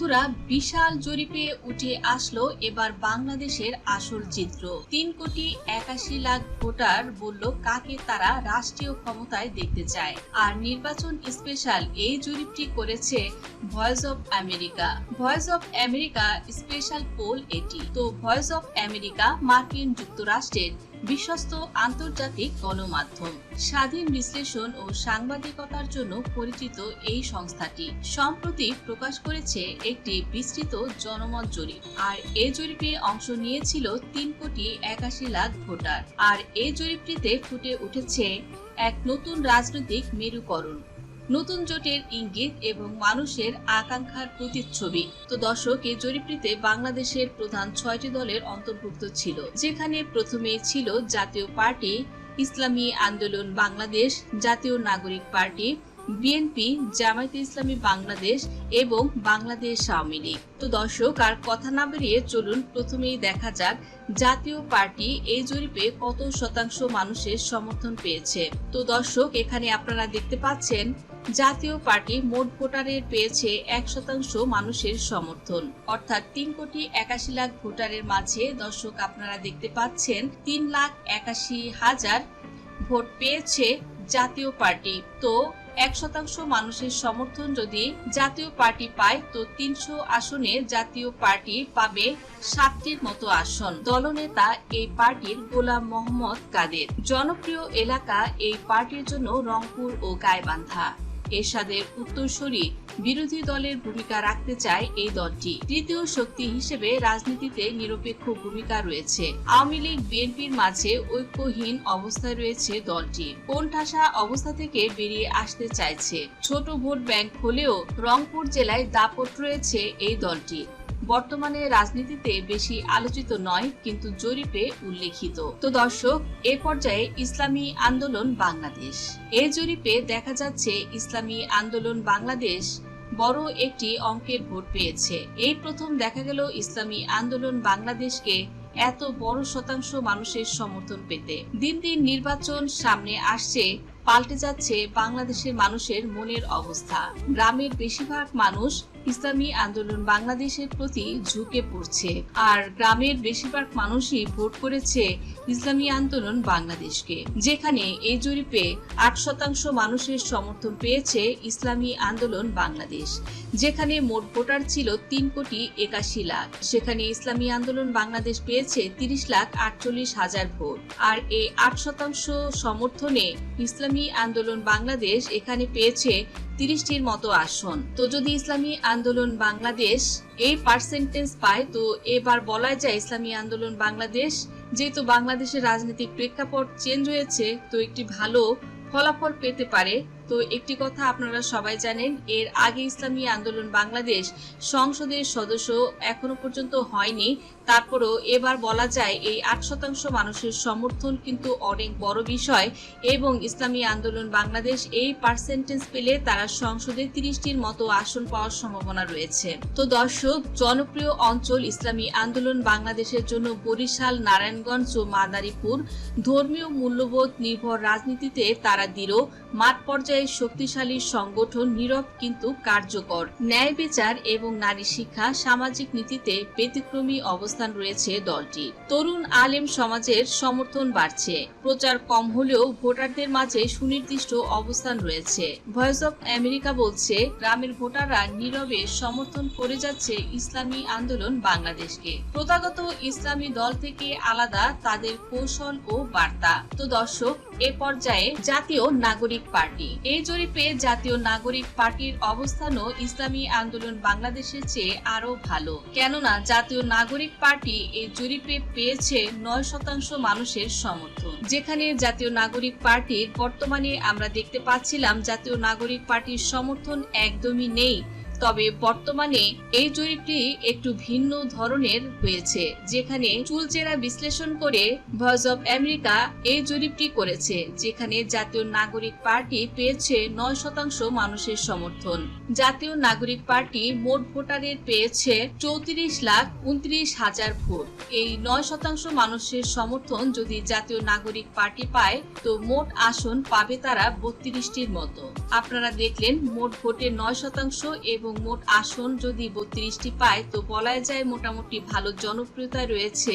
বন্ধুরা বিশাল জরিপে উঠে আসলো এবার বাংলাদেশের আসল চিত্র। তিন কোটি একাশি লাখ ভোটার বলল কাকে তারা রাষ্ট্রীয় ক্ষমতায় দেখতে চায়। আর নির্বাচন স্পেশাল এই জরিপটি করেছে Voice of America Voice of America special poll এটি। তো ভয়েস অফ আমেরিকা মার্কিন যুক্তরাষ্ট্রের বিশ্বস্ত আন্তর্জাতিক গণমাধ্যম। স্বাধীন বিশ্লেষণ ও সাংবাদিকতার জন্য পরিচিত এই সংস্থাটি সম্প্রতি প্রকাশ করেছে একটি বিস্তৃত জনমত জরিপ। আর এই জরিপে অংশ নিয়েছিল তিন কোটি একাশি লাখ ভোটার। আর এই জরিপটিতে ফুটে উঠেছে এক নতুন রাজনৈতিক মেরুকরণ। নতুন জোটের ইঙ্গিত এবং মানুষের আকাঙ্ক্ষার প্রতিচ্ছবি। তো দর্শক, এই জরিপটিতে বাংলাদেশের প্রধান ছয়টি দলের অন্তর্ভুক্ত ছিল, যেখানে প্রথমে ছিল জাতীয় পার্টি, ইসলামী আন্দোলন বাংলাদেশ, জাতীয় নাগরিক পার্টি বিএনপি জামায়াতে ইসলামী বাংলাদেশ এবং বাংলাদেশ আওয়ামী লীগ। তো দর্শক, আর কথা না বেরিয়ে চলুন, প্রথমেই দেখা যাক জাতীয় পার্টি এই জরিপে কত শতাংশ মানুষের সমর্থন পেয়েছে। তো দর্শক, এখানে আপনারা দেখতে পাচ্ছেন, জাতীয় পার্টি মোট ভোটারের পেয়েছে এক শতাংশ মানুষের সমর্থন। অর্থাৎ তিন কোটি একাশি লাখ ভোটারের মাঝে, দর্শক, আপনারা দেখতে পাচ্ছেন, তিন লাখ একাশি হাজার ভোট পেয়েছে জাতীয় পার্টি। তো এক শতাংশ মানুষের সমর্থন যদি জাতীয় পার্টি পায়, তো তিনশো আসনে জাতীয় পার্টি পাবে সাতটির মতো আসন। দলনেতা এই পার্টির গোলাম মোহাম্মদ কাদের। জনপ্রিয় এলাকা এই পার্টির জন্য রংপুর ও গাইবান্ধা। এরশাদের উত্তরসূরি বিরোধী দলের ভূমিকা রাখতে চায় এই দলটি। তৃতীয় শক্তি হিসেবে রাজনীতিতে নিরপেক্ষ ভূমিকা রয়েছে। আওয়ামী লীগ, বিএনপির মাঝে ঐক্যহীন অবস্থায় রয়েছে দলটি। কোন ঠাসা অবস্থা থেকে বেরিয়ে আসতে চাইছে? ছোট ভোট ব্যাংক হলেও রংপুর জেলায় দাপট রয়েছে এই দলটি। বর্তমানে রাজনীতিতে বেশি আলোচিত নয়, কিন্তু জরিপে উল্লেখিত। তো দর্শক, এ পর্যায়ে ইসলামী আন্দোলন বাংলাদেশ। এই জরিপে দেখা যাচ্ছে, ইসলামী আন্দোলন বাংলাদেশ বড় একটি অঙ্কের ভোট পেয়েছে। এই প্রথম দেখা গেল ইসলামী আন্দোলন বাংলাদেশকে এত বড় শতাংশ মানুষের সমর্থন পেতে। দিন দিন নির্বাচন সামনে আসছে পাল্টে যাচ্ছে বাংলাদেশের মানুষের মনের অবস্থা। গ্রামের বেশিরভাগ মানুষ ইসলামী আন্দোলন বাংলাদেশের প্রতি ঝুঁকে পড়ছে, আর গ্রামের বেশিরভাগ মানুষই ভোট করেছে ইসলামী আন্দোলন বাংলাদেশকে, যেখানে এই জরিপে আট শতাংশ মানুষের সমর্থন পেয়েছে ইসলামী আন্দোলন বাংলাদেশ, যেখানে মোট ভোটার ছিল তিন কোটি একাশি লাখ। সেখানে ইসলামী আন্দোলন বাংলাদেশ পেয়েছে তিরিশ লাখ আটচল্লিশ হাজার ভোট, আর এই আট শতাংশ সমর্থনে ইসলামী আন্দোলন বাংলাদেশ এখানে পেয়েছে তিরিশটির মতো আসন। তো যদি ইসলামী আন্দোলন বাংলাদেশ এই পার্সেন্টেজ পায়, তো এবার বলা যায় ইসলামী আন্দোলন বাংলাদেশ, যেহেতু বাংলাদেশের রাজনৈতিক প্রেক্ষাপট চেঞ্জ হয়েছে, তো একটি ভালো ফলাফল পেতে পারে তো একটি কথা আপনারা সবাই জানেন, এর আগে ইসলামী আন্দোলন বাংলাদেশ সংসদের সদস্য এখনও পর্যন্ত হয়নি। তারপরও এবার বলা যায়, এই আট শতাংশ মানুষের সমর্থন কিন্তু অনেক বড় বিষয় এবং ইসলামী আন্দোলন বাংলাদেশ এই পার্সেন্টেজ পেলে তারা সংসদে তিরিশটির মতো আসন পাওয়ার সম্ভাবনা রয়েছে। তো দর্শক, জনপ্রিয় অঞ্চল ইসলামী আন্দোলন বাংলাদেশের জন্য বরিশাল, নারায়ণগঞ্জ ও মাদারীপুর ধর্মীয় মূল্যবোধ নির্ভর রাজনীতিতে তারা দৃঢ়। মাঠ পর্যায়ে শক্তিশালী সংগঠন নীরব কিন্তু কার্যকর। ন্যায় বিচার এবং নারী শিক্ষা, সামাজিক নীতিতে ব্যতিক্রমী অবস্থান রয়েছে দলটি। তরুণ আলেম সমাজের সমর্থন বাড়ছে। প্রচার কম হলেও ভোটারদের মাঝে সুনির্দিষ্ট অবস্থান রয়েছে। ভয়েস অফ আমেরিকা বলছে, গ্রামের ভোটাররা নীরবে সমর্থন করে যাচ্ছে ইসলামী আন্দোলন বাংলাদেশকে। প্রথাগত ইসলামী দল থেকে আলাদা তাদের কৌশল ও বার্তা। তো দর্শক এ পর্যায়ে জাতীয় নাগরিক পার্টি। এই জরিপে জাতীয় নাগরিক পার্টির অবস্থানও ইসলামী আন্দোলন বাংলাদেশের চেয়ে আরও ভালো। কেননা, জাতীয় নাগরিক পার্টি এই জরিপে পেয়েছে নয় শতাংশ মানুষের সমর্থন। যেখানে জাতীয় নাগরিক পার্টির বর্তমানে আমরা দেখতে পাচ্ছিলাম, জাতীয় নাগরিক পার্টির সমর্থন একদমই নেই। তবে বর্তমানে এই জরিপটি একটু ভিন্ন ধরনের হয়েছে, যেখানে চুলচেরা বিশ্লেষণ করে ভয়েস অব আমেরিকা এই জরিপটি করেছে, যেখানে জাতীয় নাগরিক পার্টি পেয়েছে নয় শতাংশ মানুষের সমর্থন। জাতীয় নাগরিক পার্টি মোট ভোটারের পেয়েছে চৌত্রিশ লাখ উনত্রিশ হাজার ভোট। এই নয় শতাংশ মানুষের সমর্থন যদি জাতীয় নাগরিক পার্টি পায়, তো মোট আসন পাবে তারা বত্রিশটির মতো। আপনারা দেখলেন মোট ভোটের নয় শতাংশ এবং এবং মোট আসন যদি বত্রিশটি পায়, তো বলা যায় মোটামুটি ভালো জনপ্রিয়তায় রয়েছে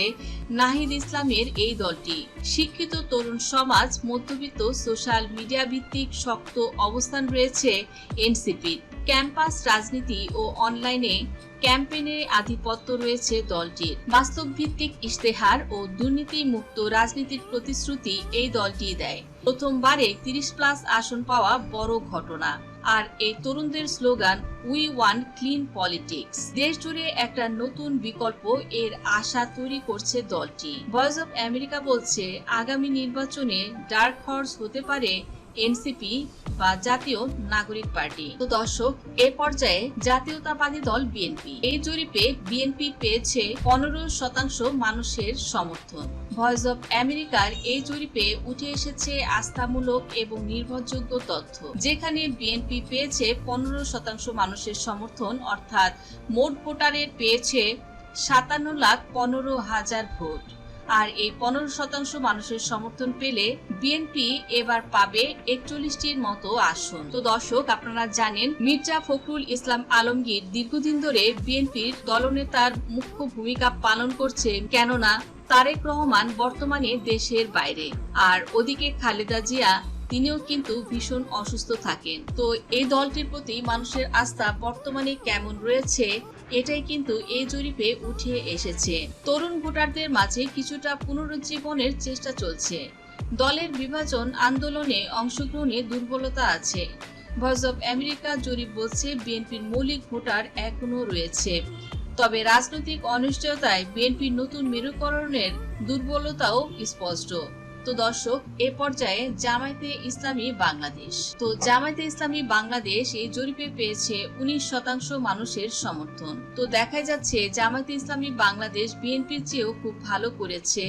নাহিদ ইসলামের এই দলটি। শিক্ষিত তরুণ সমাজ, মধ্যবিত্ত, সোশ্যাল মিডিয়া ভিত্তিক শক্ত অবস্থান রয়েছে এনসিপির। ক্যাম্পাস রাজনীতি ও অনলাইনে ক্যাম্পেইনে আধিপত্য রয়েছে দলটির। বাস্তব ভিত্তিক ইশতেহার ও দুর্নীতি মুক্ত রাজনীতির প্রতিশ্রুতি এই দলটি দেয়। প্রথমবারে তিরিশ প্লাস আসন পাওয়া বড় ঘটনা। আর এই তরুণদের slogan we want clean politics দেশ জুড়ে একটা নতুন বিকল্প এর আশা তৈরি করছে দলটি। ভয়েস অব আমেরিকা বলছে, আগামী নির্বাচনে ডার্ক হর্স হতে পারে এনসিপি বা জাতীয় নাগরিক পার্টি। তো দর্শক, এ পর্যায়ে জাতীয়তাবাদী দল বিএনপি। এই জরিপে বিএনপি পেয়েছে পনেরো শতাংশ মানুষের সমর্থন। ভয়েস অফ আমেরিকার এই জরিপে উঠে এসেছে আস্থামূলক এবং নির্ভরযোগ্য তথ্য। যেখানে বিএনপি পেয়েছে পনেরো শতাংশ মানুষের সমর্থন, অর্থাৎ মোট ভোটারের পেয়েছে সাতান্ন লাখ পনেরো হাজার ভোট। আর এই পনেরো শতাংশ মানুষের সমর্থন পেলে বিএনপি এবার পাবে একচল্লিশটির মতো আসন। তো দর্শক, আপনারা জানেন, মির্জা ফখরুল ইসলাম আলমগীর দীর্ঘদিন ধরে বিএনপির দলনেতার মুখ্য ভূমিকা পালন করছে কেননা তারেক রহমান বর্তমানে দেশের বাইরে। আর ওদিকে খালেদা জিয়া, তিনিও কিন্তু ভীষণ অসুস্থ থাকেন। তো এই দলটির প্রতি মানুষের আস্থা বর্তমানে কেমন রয়েছে? এটাই কিন্তু এই জরিপে উঠে এসেছে। তরুণ ভোটারদের মাঝে কিছুটা পুনরুজ্জীবনের চেষ্টা চলছে। দলের বিভাজন আন্দোলনে অংশগ্রহণে দুর্বলতা আছে। ভয়েস অব আমেরিকা জরিপ বলছে, বিএনপির মৌলিক ভোটার এখনও রয়েছে। তবে রাজনৈতিক অনিশ্চয়তায় বিএনপির নতুন মেরুকরণের দুর্বলতাও স্পষ্ট। তো দর্শক, এ পর্যায়ে জামায়াতে ইসলামী বাংলাদেশ। তো জামায়াতে ইসলামী বাংলাদেশ এই জরিপে পেয়েছে উনিশ শতাংশ মানুষের সমর্থন। তো দেখা যাচ্ছে, জামায়াতে ইসলামী বাংলাদেশ বিএনপির চেয়েও খুব ভালো করেছে।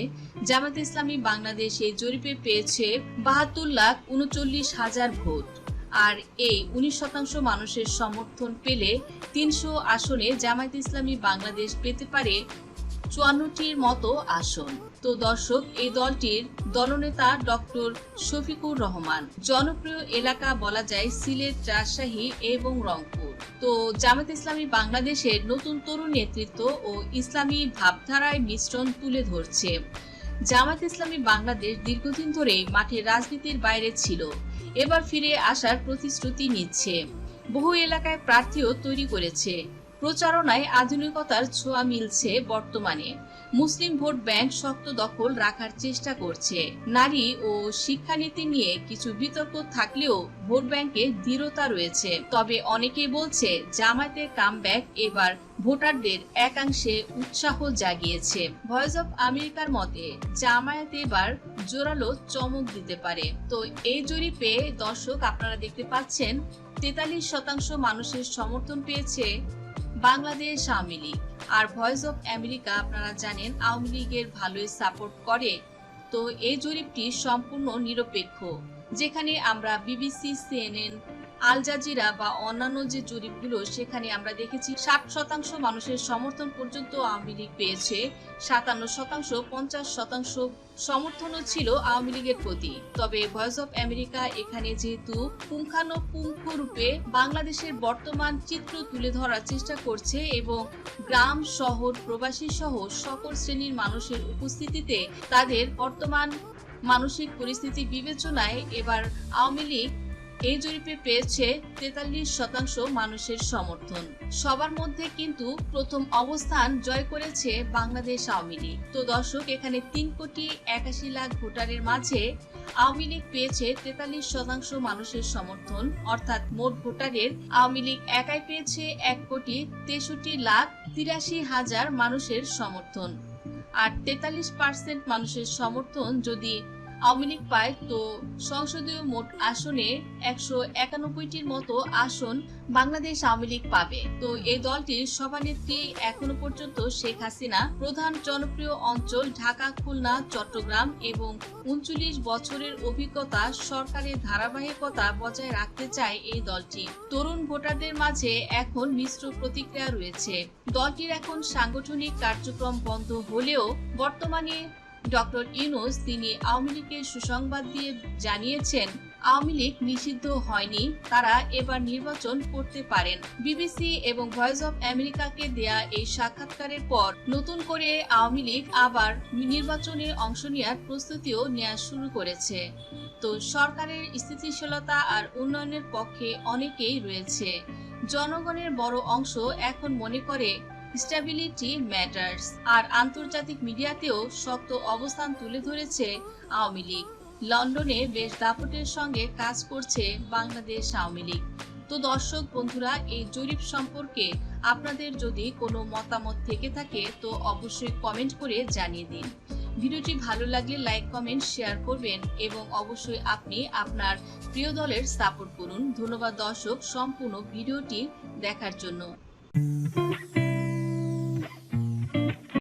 জামায়াতে ইসলামী বাংলাদেশ এই জরিপে পেয়েছে বাহাত্তর লাখ উনচল্লিশ হাজার ভোট। আর এই উনিশ শতাংশ মানুষের সমর্থন পেলে তিনশো আসনে জামায়াতে ইসলামী বাংলাদেশ পেতে পারে চুয়ান্নটির মতো আসন। তো দর্শক, এই দলটির দলনেতা ডক্টর শফিকুর রহমান। জনপ্রিয় এলাকা বলা যায় সিলেট, রাজশাহী এবং রংপুর। তো জামাত ইসলামী বাংলাদেশের নতুন তরুণ নেতৃত্ব ও ইসলামী ভাবধারায় মিশ্রণ তুলে ধরছে। জামাত ইসলামী বাংলাদেশ দীর্ঘদিন ধরে মাঠে রাজনীতির বাইরে ছিল। এবার ফিরে আসার প্রতিশ্রুতি নিচ্ছে। বহু এলাকায় প্রার্থীও তৈরি করেছে। প্রচারণায় আধুনিকতার ছোঁয়া মিলছে বর্তমানে। মুসলিম ভোট ব্যাংক শক্ত দখল রাখার চেষ্টা করছে। নারী ও শিক্ষানীতি নিয়ে কিছু বিতর্ক থাকলেও ভোট ব্যাংকে দৃঢ়তা রয়েছে। তবে অনেকেই বলছে জামায়াতের কামব্যাক এবার ভোটারদের একাংশে উৎসাহ জাগিয়েছে। ভয়েস অফ আমেরিকার মতে, জামায়াত এবার জোরালো চমক দিতে পারে। তো এই জরিপে দর্শক আপনারা দেখতে পাচ্ছেন, তেতাল্লিশ শতাংশ মানুষের সমর্থন পেয়েছে বাংলাদেশ আওয়ামী লীগ। আর ভয়েস অফ আমেরিকা আপনারা জানেন, আওয়ামী লীগের ভালোই সাপোর্ট করে। তো এই জরিপটি সম্পূর্ণ নিরপেক্ষ। যেখানে আমরা বিবিসি সিএনএন আল জাজিরা বা অন্যান্য যে জরিপগুলো, সেখানে আমরা দেখেছি ষাট শতাংশ মানুষের সমর্থন পর্যন্ত আওয়ামী লীগ পেয়েছে। সাতান্ন শতাংশ, পঞ্চাশ শতাংশ সমর্থনও ছিল আওয়ামী লীগের প্রতি। তবে ভয়েস অফ আমেরিকা এখানে যেহেতু পুঙ্খানুপুঙ্খ রূপে বাংলাদেশের বর্তমান চিত্র তুলে ধরার চেষ্টা করছে এবং গ্রাম, শহর, প্রবাসী সহ সকল শ্রেণির মানুষের উপস্থিতিতে তাদের বর্তমান মানসিক পরিস্থিতি বিবেচনায় এবার আওয়ামী লীগ এই জরিপে পেয়েছে তেতাল্লিশ শতাংশ মানুষের সমর্থন। সবার মধ্যে কিন্তু প্রথম অবস্থান জয় করেছে বাংলাদেশ আওয়ামী লীগ। তো দর্শক, এখানে তিন কোটি একাশি লাখ ভোটারের মাঝে আওয়ামী লীগ পেয়েছে তেতাল্লিশ শতাংশ মানুষের সমর্থন। অর্থাৎ মোট ভোটারের আওয়ামী লীগ একাই পেয়েছে এক কোটি তেষট্টি লাখ তিরাশি হাজার মানুষের সমর্থন। আর তেতাল্লিশ পার্সেন্ট মানুষের সমর্থন যদি আওয়ামী লীগ পায়, তো সংসদীয় মোট আসনে একশো একানব্বইটির মতো আসন বাংলাদেশ আওয়ামী লীগ পাবে। তো এই দলটির সভানেত্রী এখনও পর্যন্ত শেখ হাসিনা। প্রধান জনপ্রিয় অঞ্চল ঢাকা, খুলনা, চট্টগ্রাম এবং উনচল্লিশ বছরের অভিজ্ঞতা সরকারের ধারাবাহিকতা বজায় রাখতে চায় এই দলটি। তরুণ ভোটারদের মাঝে এখন মিশ্র প্রতিক্রিয়া রয়েছে। দলটির এখন সাংগঠনিক কার্যক্রম বন্ধ হলেও বর্তমানে ডক্টর ইউনুস তিনি আওয়ামী লীগের সুসংবাদ দিয়ে জানিয়েছেন, আওয়ামী লীগ নিষিদ্ধ হয়নি, তারা এবার নির্বাচন করতে পারেন। বিবিসি এবং ভয়েস অব আমেরিকাকে দেয়া এই সাক্ষাৎকারের পর নতুন করে আওয়ামী লীগ আবার নির্বাচনে অংশ নেওয়ার প্রস্তুতিও নেওয়া শুরু করেছে। তো সরকারের স্থিতিশীলতা আর উন্নয়নের পক্ষে অনেকেই রয়েছে। জনগণের বড় অংশ এখন মনে করে স্ট্যাবিলিটি ম্যাটার্স। আর আন্তর্জাতিক মিডিয়াতেও শক্ত অবস্থান তুলে ধরেছে আওয়ামী লীগ। লন্ডনে বেশ দাপটের সঙ্গে কাজ করছে বাংলাদেশ আওয়ামী লীগ। তো দর্শক, বন্ধুরা, এই জরিপ সম্পর্কে আপনাদের যদি কোনো মতামত থেকে থাকে, তো অবশ্যই কমেন্ট করে জানিয়ে দিন। ভিডিওটি ভালো লাগলে লাইক, কমেন্ট, শেয়ার করবেন এবং অবশ্যই আপনি আপনার প্রিয় দলের সাপোর্ট করুন। ধন্যবাদ দর্শক, সম্পূর্ণ ভিডিওটি দেখার জন্য।